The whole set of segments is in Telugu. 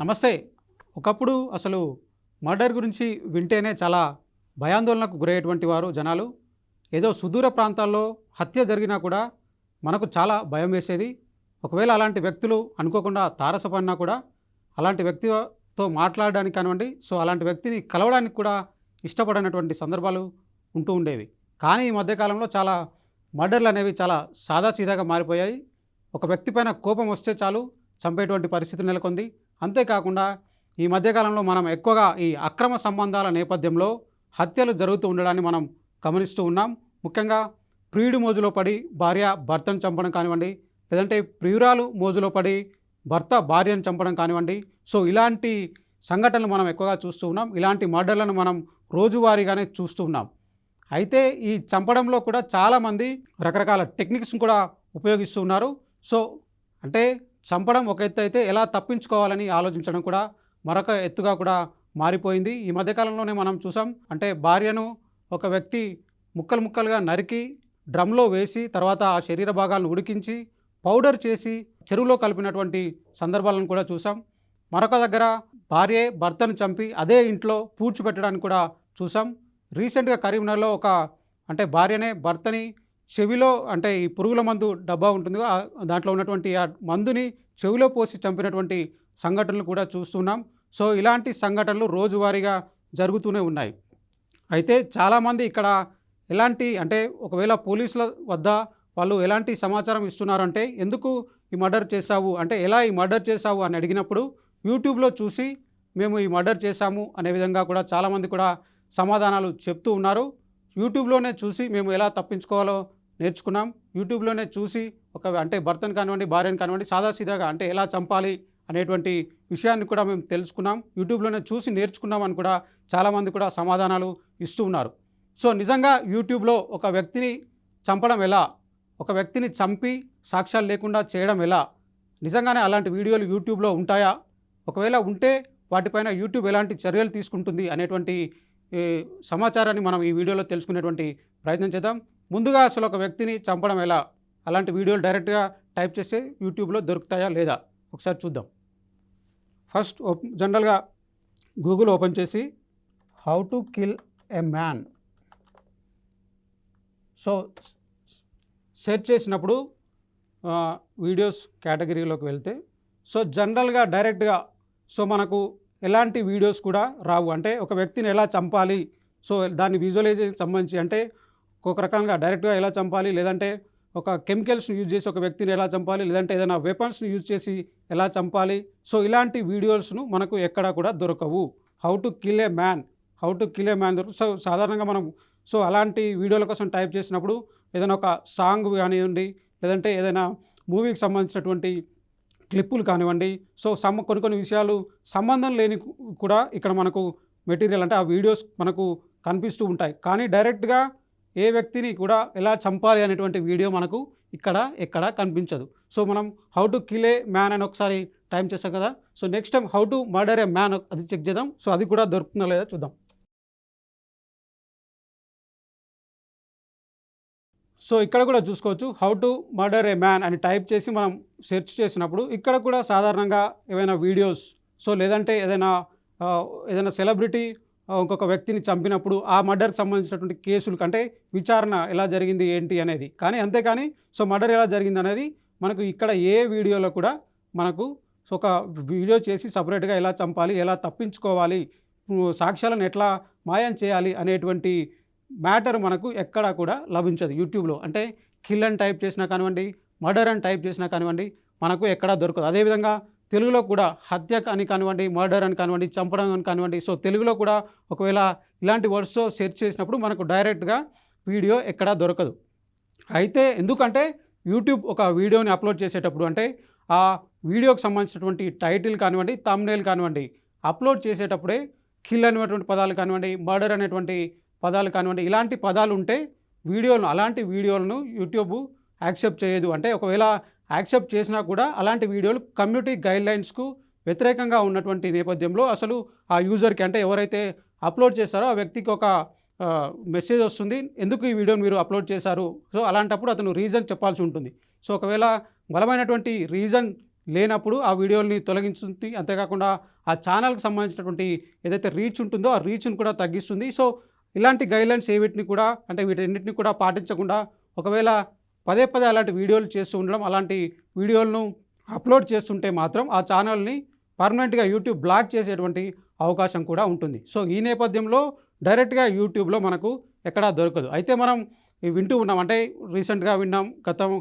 నమస్తే. ఒకప్పుడు అసలు మర్డర్ గురించి వింటేనే చాలా భయాందోళనకు గురయ్యేటువంటి వారు జనాలు. ఏదో సుదూర ప్రాంతాల్లో హత్య జరిగినా కూడా మనకు చాలా భయం వేసేది. ఒకవేళ అలాంటి వ్యక్తులు అనుకోకుండా తారసపడినా కూడా అలాంటి వ్యక్తితో మాట్లాడడానికి కానివ్వండి సో అలాంటి వ్యక్తిని కలవడానికి కూడా ఇష్టపడినటువంటి సందర్భాలు ఉంటూ ఉండేవి. కానీ ఈ మధ్యకాలంలో చాలా మర్డర్లు అనేవి చాలా సాదాసీదాగా మారిపోయాయి. ఒక వ్యక్తి పైన కోపం వస్తే చాలు చంపేటువంటి పరిస్థితి నెలకొంది. అంతేకాకుండా ఈ మధ్యకాలంలో మనం ఎక్కువగా ఈ అక్రమ సంబంధాల నేపథ్యంలో హత్యలు జరుగుతూ ఉండడాన్ని మనం గమనిస్తూ ఉన్నాం. ముఖ్యంగా ప్రియుడి మోజులో పడి భార్య భర్తను చంపడం కానివ్వండి లేదంటే ప్రియురాలు మోజులో పడి భర్త భార్యను చంపడం కానివ్వండి. సో ఇలాంటి సంఘటనలు మనం ఎక్కువగా చూస్తూ ఉన్నాం. ఇలాంటి మర్డర్లను మనం రోజువారీగానే చూస్తూ ఉన్నాం. అయితే ఈ చంపడంలో కూడా చాలామంది రకరకాల టెక్నిక్స్ కూడా ఉపయోగిస్తూ ఉన్నారు. సో అంటే చంపడం ఒక ఎత్తు అయితే ఎలా తప్పించుకోవాలని ఆలోచించడం కూడా మరొక ఎత్తుగా కూడా మారిపోయింది. ఈ మధ్యకాలంలోనే మనం చూసాం అంటే భార్యను ఒక వ్యక్తి ముక్కలు ముక్కలుగా నరికి డ్రమ్లో వేసి తర్వాత ఆ శరీర భాగాలను ఉడికించి పౌడర్ చేసి చెరువులో కలిపినటువంటి సందర్భాలను కూడా చూసాం. మరొక దగ్గర భార్యే భర్తను చంపి అదే ఇంట్లో పూడ్చిపెట్టడానికి కూడా చూసాం. రీసెంట్గా కరీంనగర్లో ఒక అంటే భార్యనే భర్తని చెవిలో అంటే ఈ పురుగుల మందు డబ్బా ఉంటుంది. దాంట్లో ఉన్నటువంటి ఆ మందుని చెవిలో పోసి చంపినటువంటి సంఘటనలు కూడా చూస్తున్నాం. సో ఇలాంటి సంఘటనలు రోజువారీగా జరుగుతూనే ఉన్నాయి. అయితే చాలామంది ఇక్కడ ఎలాంటి అంటే ఒకవేళ పోలీసుల వద్ద వాళ్ళు ఎలాంటి సమాచారం ఇస్తున్నారంటే ఎందుకు ఈ మర్డర్ చేశావు? అంటే ఎలా ఈ మర్డర్ చేశావు? అని అడిగినప్పుడు యూట్యూబ్లో చూసి మేము ఈ మర్డర్ చేశాము అనే విధంగా కూడా చాలామంది కూడా సమాధానాలు చెప్తూ ఉన్నారు. యూట్యూబ్లోనే చూసి మేము ఎలా తప్పించుకోవాలో నేర్చుకున్నాం. యూట్యూబ్లోనే చూసి ఒక అంటే భర్తను కానివ్వండి భార్యను కానివ్వండి సాదాసీదాగా అంటే ఎలా చంపాలి అనేటువంటి విషయాన్ని కూడా మేము తెలుసుకున్నాం. యూట్యూబ్లోనే చూసి నేర్చుకున్నామని కూడా చాలామంది కూడా సమాధానాలు ఇస్తూ ఉన్నారు. సో నిజంగా యూట్యూబ్లో ఒక వ్యక్తిని చంపడం ఎలా? ఒక వ్యక్తిని చంపి సాక్ష్యాలు లేకుండా చేయడం ఎలా? నిజంగానే అలాంటి వీడియోలు యూట్యూబ్లో ఉంటాయా? ఒకవేళ ఉంటే వాటిపైన యూట్యూబ్ ఎలాంటి చర్యలు తీసుకుంటుంది అనేటువంటి సమాచారాన్ని మనం ఈ వీడియోలో తెలుసుకునేటువంటి ప్రయత్నం చేద్దాం. ముందుగా అసలు ఒక వ్యక్తిని చంపడం ఎలా? అలాంటి వీడియోలు డైరెక్ట్గా టైప్ చేస్తే యూట్యూబ్లో దొరుకుతాయా లేదా? ఒకసారి చూద్దాం. ఫస్ట్ జనరల్గా గూగుల్ ఓపెన్ చేసి how to kill a man. So search చేసినప్పుడు వీడియోస్ కేటగిరీలోకి వెళ్తే సో జనరల్గా డైరెక్ట్గా సో మనకు ఎలాంటి వీడియోస్ కూడా రావు. అంటే ఒక వ్యక్తిని ఎలా చంపాలి? సో దాన్ని విజువలైజేషన్ సంబంధించి అంటే ఒక రకంగా డైరెక్ట్గా ఎలా చంపాలి? లేదంటే ఒక కెమికల్స్ని యూజ్ చేసి ఒక వ్యక్తిని ఎలా చంపాలి? లేదంటే ఏదైనా వెపన్స్ని యూజ్ చేసి ఎలా చంపాలి? సో ఇలాంటి వీడియోస్ను మనకు ఎక్కడా కూడా దొరకవు. How to kill a man how to kill a man దొరకు so సాధారణంగా మనం సో అలాంటి వీడియోల కోసం టైప్ చేసినప్పుడు ఏదైనా ఒక సాంగ్ కానివ్వండి లేదంటే ఏదైనా మూవీకి సంబంధించినటువంటి క్లిప్పులు కానివ్వండి సో సమ్ కొన్ని కొన్ని విషయాలు సంబంధం లేని కూడా ఇక్కడ మనకు మెటీరియల్ అంటే ఆ వీడియోస్ మనకు కనిపిస్తూ ఉంటాయి. కానీ డైరెక్ట్గా ఏ వ్యక్తిని కూడా ఎలా చంపాలి అనేటువంటి వీడియో మనకు ఇక్కడ ఎక్కడ కనిపించదు. సో మనం how to kill a man అని ఒకసారి టైం చేస్తాం కదా. So next time how to murder a man అది చెక్ చేద్దాం. సో అది కూడా దొరుకుతుందా లేదా చూద్దాం. సో ఇక్కడ కూడా చూసుకోవచ్చు how to murder a man అని టైప్ చేసి మనం సెర్చ్ చేసినప్పుడు ఇక్కడ కూడా సాధారణంగా ఏమైనా వీడియోస్ సో లేదంటే ఏదైనా ఏదైనా సెలబ్రిటీ ఇంకొక వ్యక్తిని చంపినప్పుడు ఆ మర్డర్కి సంబంధించినటువంటి కేసులు కంటే విచారణ ఎలా జరిగింది ఏంటి అనేది. కానీ అంతేకాని సో మర్డర్ ఎలా జరిగింది అనేది మనకు ఇక్కడ ఏ వీడియోలో కూడా మనకు సో ఒక వీడియో చేసి సపరేట్గా ఎలా చంపాలి ఎలా తప్పించుకోవాలి సాక్ష్యాలను ఎట్లా మాయం చేయాలి అనేటువంటి మ్యాటర్ మనకు ఎక్కడా కూడా లభించదు యూట్యూబ్లో. అంటే కిల్ అని టైప్ చేసినా కానివ్వండి మర్డర్ అని టైప్ చేసినా కానివ్వండి మనకు ఎక్కడా దొరకదు. అదేవిధంగా తెలుగులో కూడా హత్య అని కానివ్వండి మర్డర్ అని కానివ్వండి చంపడం అని కానివ్వండి. సో తెలుగులో కూడా ఒకవేళ ఇలాంటి వర్డ్స్ సెర్చ్ చేసినప్పుడు మనకు డైరెక్ట్గా వీడియో ఎక్కడా దొరకదు. అయితే ఎందుకంటే యూట్యూబ్ ఒక వీడియోని అప్లోడ్ చేసేటప్పుడు అంటే ఆ వీడియోకి సంబంధించినటువంటి టైటిల్ కానివ్వండి తమ్నేల్ కానివ్వండి అప్లోడ్ చేసేటప్పుడే కిల్ అనేటువంటి పదాలు కానివ్వండి మర్డర్ అనేటువంటి పదాలు కానివ్వండి ఇలాంటి పదాలు ఉంటే వీడియోలను అలాంటి వీడియోలను యూట్యూబ్ యాక్సెప్ట్ చేయదు. అంటే ఒకవేళ యాక్సెప్ట్ చేసినా కూడా అలాంటి వీడియోలు కమ్యూనిటీ గైడ్లైన్స్కు వ్యతిరేకంగా ఉన్నటువంటి నేపథ్యంలో అసలు ఆ యూజర్కి అంటే ఎవరైతే అప్లోడ్ చేస్తారో ఆ వ్యక్తికి ఒక మెసేజ్ వస్తుంది. ఎందుకు ఈ వీడియోని మీరు అప్లోడ్ చేశారు? సో అలాంటప్పుడు అతను రీజన్ చెప్పాల్సి ఉంటుంది. సో ఒకవేళ బలమైనటువంటి రీజన్ లేనప్పుడు ఆ వీడియోని తొలగించుతుంది అంతేకాకుండా ఆ ఛానల్కి సంబంధించినటువంటి ఏదైతే రీచ్ ఉంటుందో ఆ రీచ్ను కూడా తగ్గిస్తుంది. సో ఇలాంటి గైడ్లైన్స్ ఏవిటిని కూడా అంటే వీటన్నిటిని కూడా పాటించకుండా ఒకవేళ పదే పదే అలాంటి వీడియోలు చేస్తూ ఉండడం అలాంటి వీడియోలను అప్లోడ్ చేస్తుంటే మాత్రం ఆ ఛానల్ని పర్మనెంట్గా యూట్యూబ్ బ్లాక్ చేసేటువంటి అవకాశం కూడా ఉంటుంది. సో ఈ నేపథ్యంలో డైరెక్ట్గా యూట్యూబ్లో మనకు ఎక్కడా దొరకదు. అయితే మనం వింటూ ఉన్నాం. అంటే రీసెంట్గా విన్నాం గతం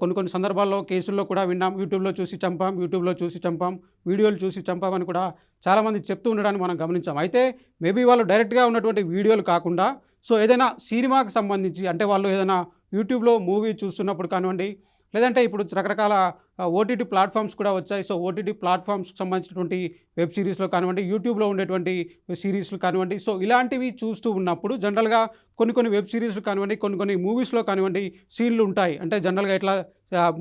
కొన్ని కొన్ని సందర్భాల్లో కేసుల్లో కూడా విన్నాం. యూట్యూబ్లో చూసి చంపాం యూట్యూబ్లో చూసి చంపాం వీడియోలు చూసి చంపామని కూడా చాలామంది చెప్తూ ఉండడాన్ని మనం గమనించాం. అయితే మేబీ వాళ్ళు డైరెక్ట్గా ఉన్నటువంటి వీడియోలు కాకుండా సో ఏదైనా సినిమాకి సంబంధించి అంటే వాళ్ళు ఏదైనా యూట్యూబ్లో మూవీ చూస్తున్నప్పుడు కానివ్వండి లేదంటే ఇప్పుడు రకరకాల ఓటీటీ ప్లాట్ఫామ్స్ కూడా వచ్చాయి. సో ఓటీటీ ప్లాట్ఫామ్స్కి సంబంధించినటువంటి వెబ్ సిరీస్లో కానివ్వండి యూట్యూబ్లో ఉండేటువంటి సిరీస్లు కానివ్వండి సో ఇలాంటివి చూస్తూ ఉన్నప్పుడు జనరల్గా కొన్ని కొన్ని వెబ్ సిరీస్లు కానివ్వండి కొన్ని కొన్ని మూవీస్లో కానివ్వండి సీన్లు ఉంటాయి. అంటే జనరల్గా ఎట్లా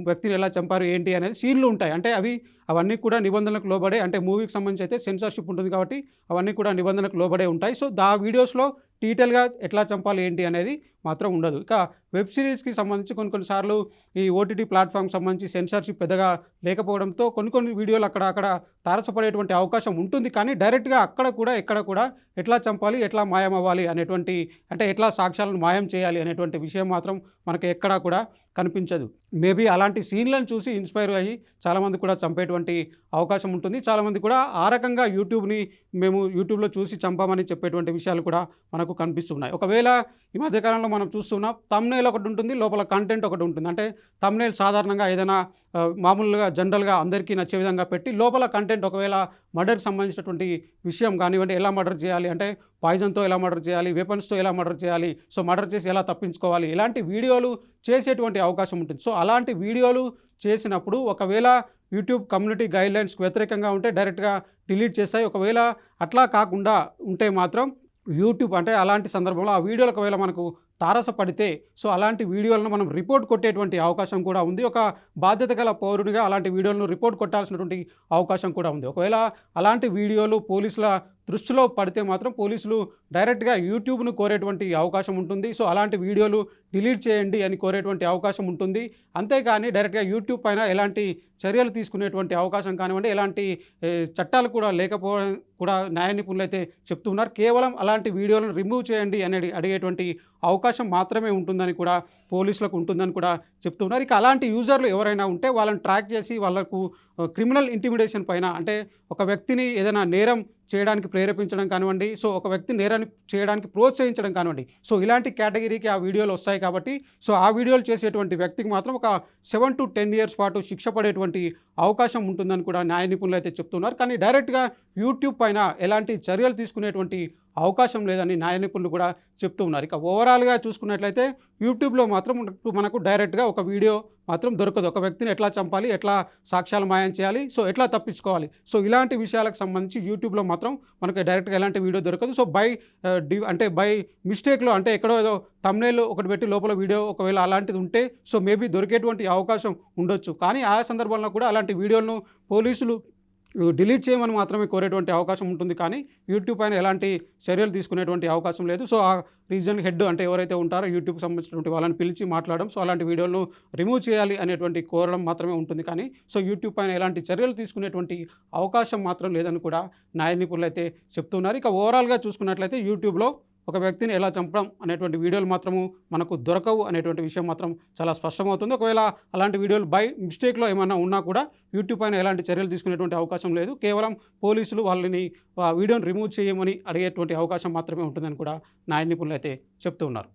వ్యక్తిని ఎలా చంపారు ఏంటి అనేది సీన్లు ఉంటాయి. అంటే అవి అవన్నీ కూడా నిబంధనలకు లోబడే అంటే మూవీకి సంబంధించి అయితే సెన్సార్షిప్ ఉంటుంది కాబట్టి అవన్నీ కూడా నిబంధనలకు లోబడే ఉంటాయి. సో దా వీడియోస్లో డీటెయిల్గా ఎట్లా చంపాలి ఏంటి అనేది మాత్రం ఉండదు. ఇక వెబ్ సిరీస్కి సంబంధించి కొన్ని కొన్నిసార్లు ఈ ఓటీటీ ప్లాట్ఫామ్కి సంబంధించి సెన్సార్షిప్ పెద్దగా లేకపోవడంతో కొన్ని కొన్ని వీడియోలు అక్కడ అక్కడ తారసపడేటువంటి అవకాశం ఉంటుంది. కానీ డైరెక్ట్గా అక్కడ కూడా ఎక్కడ కూడా ఎట్లా చంపాలి ఎట్లా మాయం అవ్వాలి అనేటువంటి అంటే ఎట్లా సాక్ష్యాలను మాయం చేయాలి అనేటువంటి విషయం మాత్రం మనకు ఎక్కడా కూడా కనిపించదు. మేబీ అలాంటి సీన్లను చూసి ఇన్స్పైర్ అయ్యి చాలామంది కూడా చంపేటువంటి అవకాశం ఉంటుంది. చాలామంది కూడా ఆ రకంగా యూట్యూబ్ని మేము యూట్యూబ్లో చూసి చంపామని చెప్పేటువంటి విషయాలు కూడా మనకు కనిపిస్తున్నాయి. ఒకవేళ ఈ మధ్యకాలంలో మనం చూస్తున్నాం తమ్నేల్ ఒకటి ఉంటుంది లోపల కంటెంట్ ఒకటి ఉంటుంది. అంటే తమ్నేల్ సాధారణంగా ఏదైనా మామూలుగా జనరల్గా అందరికీ నచ్చే విధంగా పెట్టి లోపల కంటెంట్ ఒకవేళ మర్డర్కి సంబంధించినటువంటి విషయం కానివ్వండి ఎలా మర్డర్ చేయాలి అంటే పాయిజన్తో ఎలా మర్డర్ చేయాలి వెపన్స్తో ఎలా మర్డర్ చేయాలి సో మర్డర్ చేసి ఎలా తప్పించుకోవాలి ఇలాంటి వీడియోలు చేసేటువంటి అవకాశం ఉంటుంది. సో అలాంటి వీడియోలు చేసినప్పుడు ఒకవేళ యూట్యూబ్ కమ్యూనిటీ గైడ్లైన్స్కి వ్యతిరేకంగా ఉంటే డైరెక్ట్గా డిలీట్ చేస్తాయి. ఒకవేళ అట్లా కాకుండా ఉంటే మాత్రం యూట్యూబ్ అంటే అలాంటి సందర్భంలో ఆ వీడియోలు ఒకవేళ మనకు తారసపడితే సో అలాంటి వీడియోలను మనం రిపోర్ట్ కొట్టేటువంటి అవకాశం కూడా ఉంది. ఒక బాధ్యత గల పౌరుడిగా అలాంటి వీడియోలను రిపోర్ట్ కొట్టాల్సినటువంటి అవకాశం కూడా ఉంది. ఒకవేళ అలాంటి వీడియోలు పోలీసుల దృష్టిలో పడితే మాత్రం పోలీసులు డైరెక్ట్గా యూట్యూబ్ను కోరేటువంటి అవకాశం ఉంటుంది. సో అలాంటి వీడియోలు డిలీట్ చేయండి అని కోరేటువంటి అవకాశం ఉంటుంది. అంతేకాని డైరెక్ట్గా యూట్యూబ్ పైన ఎలాంటి చర్యలు తీసుకునేటువంటి అవకాశం కానివ్వండి ఎలాంటి చట్టాలు కూడా లేకపోవడం కూడా న్యాయ నిపుణులు అయితే చెప్తున్నారు. కేవలం అలాంటి వీడియోలను రిమూవ్ చేయండి అని అడిగేటువంటి అవకాశం మాత్రమే ఉంటుందని కూడా పోలీసులకు ఉంటుందని కూడా చెప్తున్నారు. ఇక అలాంటి యూజర్లు ఎవరైనా ఉంటే వాళ్ళని ట్రాక్ చేసి వాళ్ళకు క్రిమినల్ ఇంటిమిడేషన్ పైన అంటే ఒక వ్యక్తిని ఏదైనా నేరం చేయడానికి ప్రేరేపించడం కానివ్వండి సో ఒక వ్యక్తి నేరాన్ని చేయడానికి ప్రోత్సహించడం కానివ్వండి సో ఇలాంటి కేటగిరీకి ఆ వీడియోలు వస్తాయి కాబట్టి సో ఆ వీడియోలు చేసేటువంటి వ్యక్తికి మాత్రం ఒక సెవెన్ టు టెన్ ఇయర్స్ పాటు శిక్ష పడేటువంటి అవకాశం ఉంటుందని కూడా న్యాయ నిపుణులు అయితే చెప్తున్నారు. కానీ డైరెక్ట్గా యూట్యూబ్ పైన ఎలాంటి చర్యలు తీసుకునేటువంటి అవకాశం లేదని న్యాయ నిపుణులు కూడా చెప్తూ ఉన్నారు. ఇక ఓవరాల్గా చూసుకున్నట్లయితే యూట్యూబ్లో మాత్రం మనకు- డైరెక్ట్గా ఒక వీడియో మాత్రం దొరకదు. ఒక వ్యక్తిని ఎట్లా చంపాలి ఎట్లా సాక్ష్యాలు మాయం చేయాలి సో ఎట్లా తప్పించుకోవాలి. సో ఇలాంటి విషయాలకు సంబంధించి యూట్యూబ్లో మాత్రం మనకు డైరెక్ట్గా ఎలాంటి వీడియో దొరకదు. సో బై అంటే బై మిస్టేక్లో అంటే ఎక్కడో ఏదో తమ్నేల్ ఒకటి పెట్టి లోపల వీడియో ఒకవేళ అలాంటిది ఉంటే సో మేబీ దొరికేటువంటి అవకాశం ఉండొచ్చు. కానీ ఆ సందర్భంలో కూడా అలాంటి వీడియోలను పోలీసులు డిలీట్ చేయమని మాత్రమే కోరేటువంటి అవకాశం ఉంటుంది కానీ యూట్యూబ్ పైన ఎలాంటి చర్యలు తీసుకునేటువంటి అవకాశం లేదు. సో ఆ రీజన్ హెడ్ అంటే ఎవరైతే ఉంటారో యూట్యూబ్కి సంబంధించినటువంటి వాళ్ళని పిలిచి మాట్లాడడం సో అలాంటి వీడియోలను రిమూవ్ చేయాలి అనేటువంటి కోరడం మాత్రమే ఉంటుంది కానీ సో యూట్యూబ్ పైన ఎలాంటి చర్యలు తీసుకునేటువంటి అవకాశం మాత్రం లేదని కూడా న్యాయ నిపుణులు అయితే చెప్తున్నారు. ఇక ఓవరాల్గా చూసుకున్నట్లయితే యూట్యూబ్లో ఒక వ్యక్తిని ఎలా చంపడం అనేటువంటి వీడియోలు మాత్రము మనకు దొరకవు అనేటువంటి విషయం మాత్రం చాలా స్పష్టమవుతుంది. ఒకవేళ అలాంటి వీడియోలు బై మిస్టేక్లో ఏమైనా ఉన్నా కూడా యూట్యూబ్ పైన ఎలాంటి చర్యలు తీసుకునేటువంటి అవకాశం లేదు. కేవలం పోలీసులు వాళ్ళని వీడియోని రిమూవ్ చేయమని అడిగేటువంటి అవకాశం మాత్రమే ఉంటుందని కూడా న్యాయ నిపుణులు అయితే చెప్తూ ఉన్నారు.